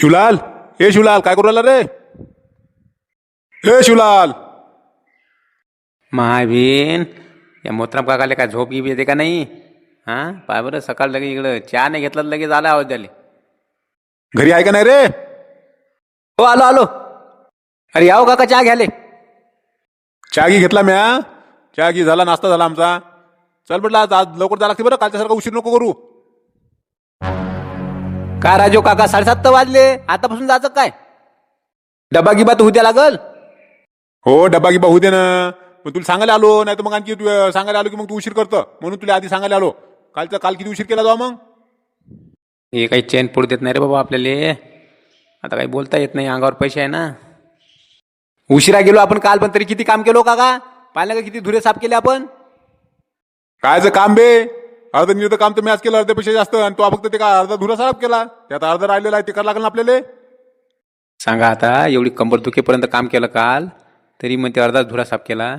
शिवलाल हे शिवलाल काय करू राहिला रे? हे शिवलाल महावीन या मोत्राम काकाले काय झोप गिप येते का नाही? हां? पाय बरं सकाळ लगे इकडं चहा नाही घेतला तर लगेच आला आवाज द्याले घरी आहे का नाही रे? हो आलो आलो. अरे याव काका चहा घ्याले चहा घी घेतला म्या. चहा घी झाला नाश्ता झाला आमचा. चल म्हटलं आज आज लवकर जायला लागते बरं. कालच्यासारखा उशीर नको करू. का राजो काका साडेसात तर वाजले. आतापासून जायचं काय? डबा गिबा तर उद्या लागल? हो डब्बा गिबा होऊ दे ना. मग तुला सांगायला आलो नाही तर मग आणखी तू अं, सांगायला आलो की मग तू उशीर करतं. म्हणून तुला आधी सांगायला आलो. कालचा काल किती उशीर केला जावा मग? हे काही चेन पडू देत नाही रे बाबा आपल्याला. आता काही बोलता येत नाही अंगावर पैसे आहे ना. उशिरा गेलो आपण काल पण तरी किती काम केलो काका? पाहिलं का किती धुरे साफ केले आपण? कायचं काम बे? अर्ध निर्ध काम तर मी आज केलं अर्ध्यापेक्षा जास्त. आणि तो फक्त ते का अर्धा धुरा साफ केला. त्यात अर्ध राहिलेला आहे ते करावं लागेल ना आपल्याला? सांगा आता एवढी कंबर दुखेपर्यंत काम केलं काल तरी मग ते अर्धा धुरा साफ केला.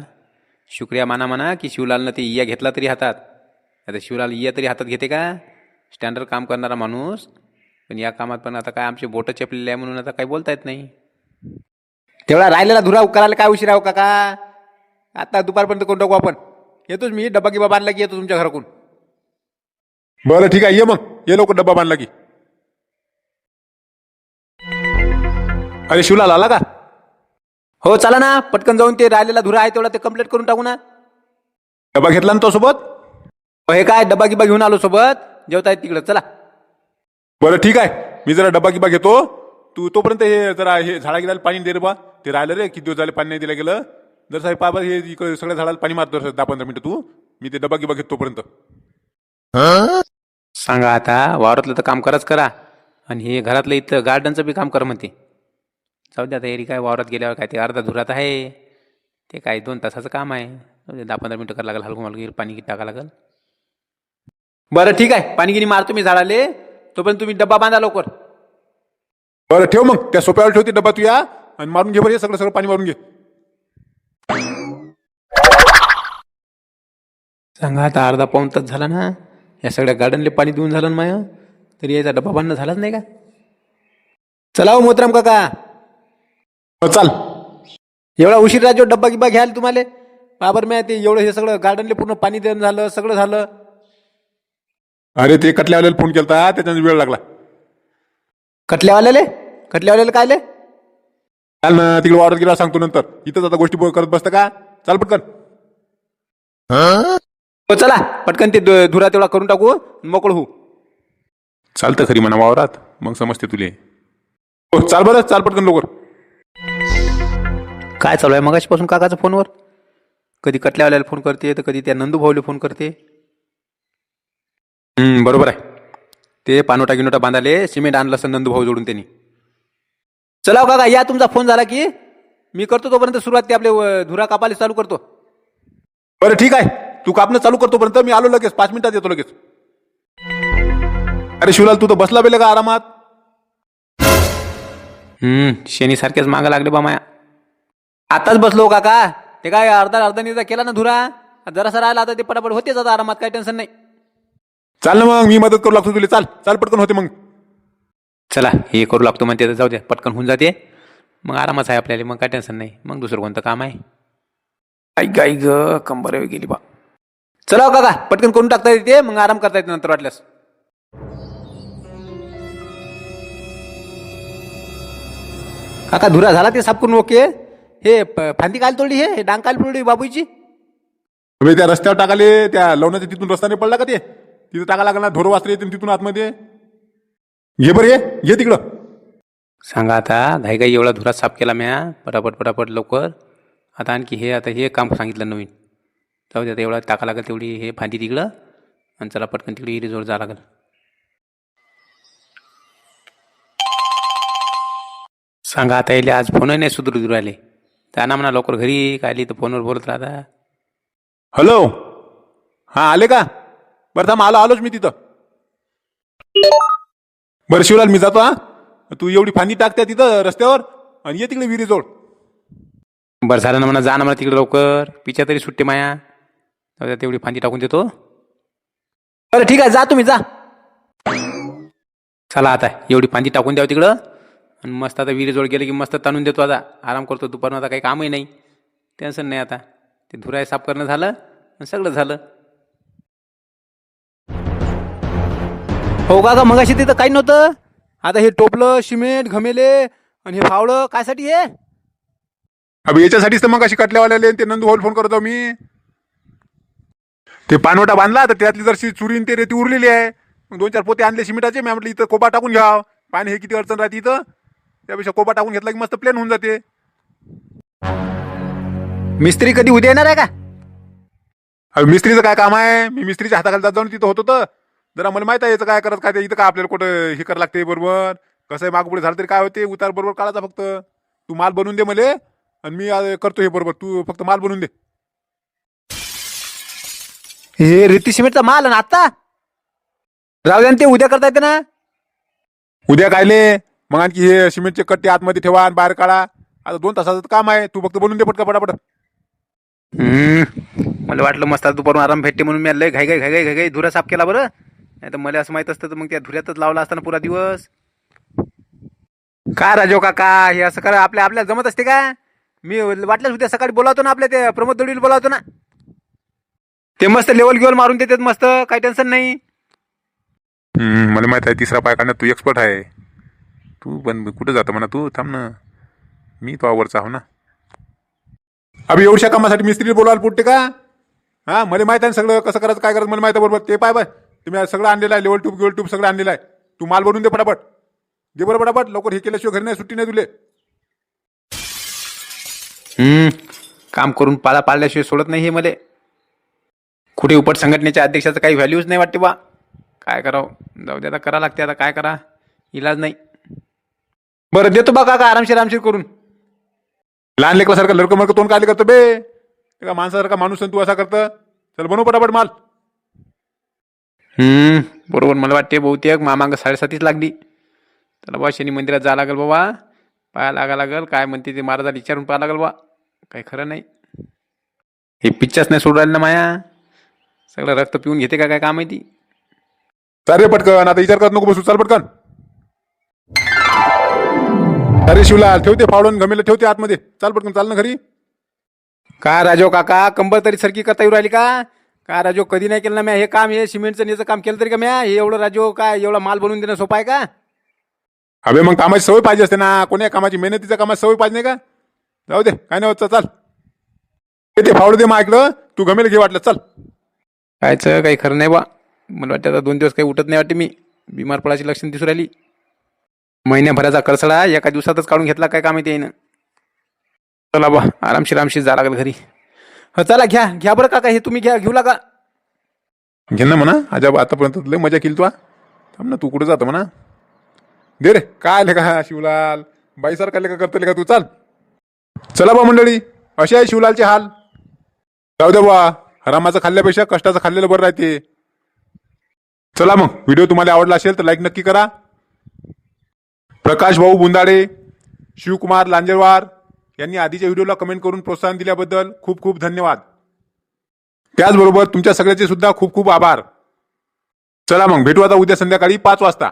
शुक्रिया माना म्हणा की शिवलालनं ते इया घेतला तरी हातात. आता शिवलाल इया तरी हातात घेते का? स्टँडर्ड काम करणारा माणूस. पण या कामात पण आता काय आमचे बोटं चेपलेले आहे म्हणून आता काही बोलता येत नाही. तेवढा राहिलेला धुरा करायला काय उशीर आहे हो काका? आता दुपारपर्यंत कोण टाकू आपण? येतोच मी डब्बा गिबा बांधला की येतो तुमच्या घराकडून. बरं ठीक आहे ये मग. ये लवकर डब्बा बांधला की. अरे शिवलाल आला का? हो चला ना. पटकन जाऊन ते राहिलेला धुरा आहे तेवढा ते कंप्लीट करून टाकू ना. डब्बा घेतला ना तो सोबत? हो, हे काय डब्बा गिबा घेऊन आलो सोबत? जेवतायत तिकडं चला. बरं ठीक आहे. मी जरा डब्बा गिबा घेतो. तू तोपर्यंत हे जरा हे झाडा गिरायला पाणी दे रे बा. ते राहिलं रे किती दिवस झाले पाणी नाही दिलं गेलं. जर साहेब बाबा हे इकडे सगळ्या झाडाला पाणी मारतो दहा पंधरा मिनिटं तू. मी ते डब्बा गिबा घेतो तोपर्यंत. सांगा आता वावरातलं तर काम कराच करा. आणि हे घरातलं इथं गार्डनचं बी काम कर म्हणते. जाऊ द्या तयारी काय वावरात गेल्यावर काय ते अर्धा धुरात आहे. ते काय दोन तासाचं काम आहे. दहा पंधरा मिनटं करावं लागेल हलकं हलकं पाणी टाका लागेल. बरं ठीक आहे पाणी गिनी मारतो मी झाडाले. तोपर्यंत तुम्ही डब्बा बांधा लवकर. बरं ठेव मग. त्या सोप्यावर ठेवते डब्बा तू या आणि मारून घे बरं हे सगळं सगळं पाणी मारून घे. सांगा आता अर्धा पाऊन तास झाला ना. या सगळ्या गार्डनले पाणी देऊन झालं ना माय? तरी याचा डब्बा बांधणं झालाच नाही का? चला हो मोतराम काका. हो, चाल. एवढा उशीर राजो डब्बा गिब्बा घ्याल तुम्हाला? बाबर मी ते एवढं हे सगळं गार्डनले पूर्ण पाणी देणं झालं सगळं झालं. अरे ते कटल्यावाल्याला फोन केलता त्याच्यानं वेळ लागला. कटल्यावाल्याले? कटल्यावाल्याला कायले? चाल ना तिकडे वावरात गेला सांगतो नंतर. इथंच आता गोष्टी करत बसतं का? चाल पटकन. हो चला पटकन ते धुरा तेवढा करून टाकू मोकळ होऊ. चालतं खरी म्हणा वावरात मग समजते तुले. हो चाल बरं चाल पटकन लवकर. काय चालू आहे मगाशीपासून काकाच्या फोनवर? कधी कटल्यावाल्याला फोन करते तर कधी त्या नंदू भाऊला फोन करते. हम्म, बरोबर आहे. ते पानोटा गिनोटा बांधाले सिमेंट आणलं असं नंदू भाऊ जोडून त्यांनी. चला हो काका या तुमचा फोन झाला की. मी करतो तोपर्यंत सुरुवात ते आपले अ, धुरा कापाले चालू करतो. बरं ठीक आहे. तू कापणं चालू करतो पर्यंत मी आलो लगेच. पाच मिनिटात येतो लगेच. अरे शिवलाल तू तर बसला बेले का आरामात? हम्म शेनी सारखेच मागा लागले बा माया. आताच बसलो हो काका. ते काय अर्धा अर्धा निर्धा केला ना धुरा? जरासा राहिला आता ते पटापट होतेच आता आरामात काही टेन्शन नाही. चाल ना मग मी मदत करू लागतो तुला. चाल चाल पटकन होते मग. चला हे करू लागतो म्हणते तर जाऊ द्या. पटकन होऊन जाते. मग आरामच आहे आपल्याला मग काय टेन्शन नाही. मग दुसरं कोणतं काम आहे? आई गाई ग कंबर गेली बा. चला हो काका पटकन करून टाकता येते मग आराम करता येते नंतर वाटल्यास. काका धुरा झाला ते साफ करून ओके. हे प- फांदी काल तोडली हे? डांग काल तोडली बाबूची? अबे, त्या रस्त्यावर टाकाले त्या लवण्याच्या तिथून रस्ता नाही पडला का ते? तिथं टाका लागला धोर वाचले येते तिथून आतमध्ये. घे बरं ये घे तिकडं. सांगा आता घाई घाई एवढा धुरा साफ केला म्या पटापट पटापट लवकर. आता आणखी हे आता हे काम सांगितलं नवीन. जाऊ दे आता एवढा टाका लागेल तेवढी हे फांदी तिकडं आणि चला पटकन तिकडे इरीजवळ जा लागेल. सांगा आता येईल आज फोनही नाही सुधरू राहिले. त्यांना म्हणा लवकर घरी कायली तर फोनवर बोलत राहता. हॅलो? हा आले का? बरं थांब आलो आलोच मी तिथं. बरं शिवलाल मी जातो हा. तू एवढी फांदी टाकते तिथं रस्त्यावर आणि ये तिकडे विहिरीजवळ बरं झालं ना म्हणा जा ना म्हणा तिकडे लवकर. पिच्या तरी सुट्टी माया. जाऊ तेवढी फांदी टाकून देतो. बरं ठीक आहे जा तुम्ही जा. चला आता एवढी फांदी टाकून द्यावं तिकडं. आणि मस्त आता विहिरीजवळ गेलं की मस्त ताणून देतो आता. आराम करतो दुपारून आता काही कामही नाही. टेन्शन नाही आता. ते धुराय साफ करणं झालं आणि सगळं झालं. हो का का मगाशी तिथं काही नव्हतं? आता हे टोपलं सिमेंट घमेले आणि हे फावलं कायसाठी हे? अबे याच्यासाठीच तर मग अशी कटल्यावाल्याले आणि ते नंदू होल फोन करतो मी. ते पानवटा बांधला तर त्यातली जरशी चुरी आणि ते रेती उरलेली आहे. मग दोन चार पोते आणले सिमेंटाचे मी म्हटलं इथं कोबा टाकून घ्याव पाणी हे किती अडचण राहते इथं. त्यापेक्षा कोबा टाकून घेतला की मस्त प्लेन होऊन जाते. मिस्त्री कधी उद्या येणार आहे का? अबे मिस्त्रीचं काय काम आहे? मी मिस्त्रीच्या हाताखाली जात जाऊन तिथं होतो तर. जरा मला माहीत आहे याचं काय करत काय ते इथं काय आपल्याला कुठं हे करावं लागते बरोबर? कसं आहे मागपुढे झालं तरी काय होते? उतार बरोबर काढायचा फक्त. तू माल बनवून दे मले आणि मी करतो हे बरोबर. तू फक्त माल बनवून दे. हे रेती सिमेंटचा माल आणि आता राहू द्या ना ते उद्या करता येते ना? उद्या कायले मग आणखी हे सिमेंटचे कट्टे आतमध्ये ठेवा आणि बाहेर काढा. आता दोन तासाचं काम आहे. तू फक्त बनवून दे पटका पटापट. हम्म. मला वाटलं मस्त दुपारून आराम भेटते म्हणून मी लय घाई घाई घाई घाई घाई घाई धुरा साफ केला बरं. नाही तर मला असं माहीत असतं तर मग त्या धुऱ्यातच लावला असताना पुरा दिवस. काय राजो काका हे असं करा आपल्या आपल्याला जमत असते का? मी वाटलं उद्या सकाळी बोलावतो ना आपल्या ते प्रमोद दडील बोलावतो ना. ते मस्त लेवल गिवल मारून देतात मस्त काही टेन्शन नाही. हम्म, मला माहीत आहे तिसरा पाय काढण्यात तू एक्सपर्ट आहे. तू पण कुठं जातो म्हणा तू? थांब ना. मी तो आवडचा आहो ना. अभि एवढ्या कामासाठी मिस्त्री बोलायला पुटते का? हा मला माहीत आहे ना सगळं कसं करायचं काय करायचं मला माहीत आहे बरोबर. ते पाय बाय तुम्ही सगळं आणलेलं आहे लेवल ट्यूब गेवल ट्यूब सगळं आणलेलं आहे. तू माल बनवून दे पटापट. दे बरं पटापट लवकर हे केल्याशिवाय घरी नाही सुट्टी नाही तुले. हम्म काम करून पाला पाळल्याशिवाय सोडत नाही हे मले. कुठे उपट संघटनेच्या अध्यक्षाचं काही व्हॅल्यूच नाही वाटते बा. काय करावं? जाऊ दे आता करा लागते आता काय करा? इलाज नाही. बरं देतो बा काका आरामशीर आरामशीर करून. लहान लेकरासारखं लडकं मडकं तोंड काय करतं बे. का माणसासारखा माणूस तू असा करतं. चल बनव पटापट माल. हम्म बरोबर मला वाटते बहुतेक मामांग साडेसातीच लागली. चला बा शनी मंदिरात जा लागल बाबा. पाया लागा लागल काय म्हणते ते महाराजाला विचारून पाहा लागल बा. काही खरं नाही. हे पिच्चाच नाही सोडून राहिलं ना माया. सगळं रक्त पिऊन घेते का काय काम आहे ती? चाल रे पटकन आता विचार करत नको बसू चाल पटकन. अरे शिवलाल ठेवते फावडून गमेला ठेवते आतमध्ये. चाल पटकन चाल ना घरी. का राजो काका कंबर तरी सरकी करता येऊ राहिली का? का राजो कधी नाही केलं ना म्या? हे काम हे सिमेंटचं आणि याचं काम केलं तरी का म्या? हे एवढं राजो काय एवढा माल बनवून देणं सोपं आहे का? अबे मग कामाची सवय पाहिजे असते ना. कोण्या कामाची मेहनतीच्या कामाची सवय पाहिजे नाही का? जाऊ दे काय नाही होत चाल ते ते फावडू दे मग ऐकलं तू गमेला घे वाटलं चल. कायचं काही खरं नाही बा. मला वाटतं आता दोन दिवस काही उठत नाही वाटते मी. बिमार पडायची लक्षण दिसू राहिली. महिन्याभराचा करसडा एका दिवसातच काढून घेतला काय काम येते चला बा आरामशीर आरामशीर जा लागेल घरी. हो चला घ्या घ्या बरं काका हे तुम्ही घ्या घेऊ लागा. घे ना म्हणा अजब आतापर्यंत लय मजा केली तू थांब ना तू कुठं जातो म्हणा. दे रे काय आले का शिवलाल? बाईसारखा का करतो का तू? चाल. चला बा मंडळी असे आहे शिवलालचे हाल. जाऊ दे बा हरामाचं खाल्ल्यापेक्षा कष्टाचं खाल्लेलं बरं राहते. चला मग व्हिडिओ तुम्हाला आवडला असेल तर लाईक नक्की करा. प्रकाश भाऊ बुंदाडे शिवकुमार लांजेवार यांनी आधीच्या व्हिडिओला कमेंट करून प्रोत्साहन दिल्याबद्दल खूप खूप धन्यवाद. त्याचबरोबर तुमच्या सगळ्याचे सुद्धा खूप खूप आभार. चला मग भेटू आता उद्या संध्याकाळी पाच वाजता.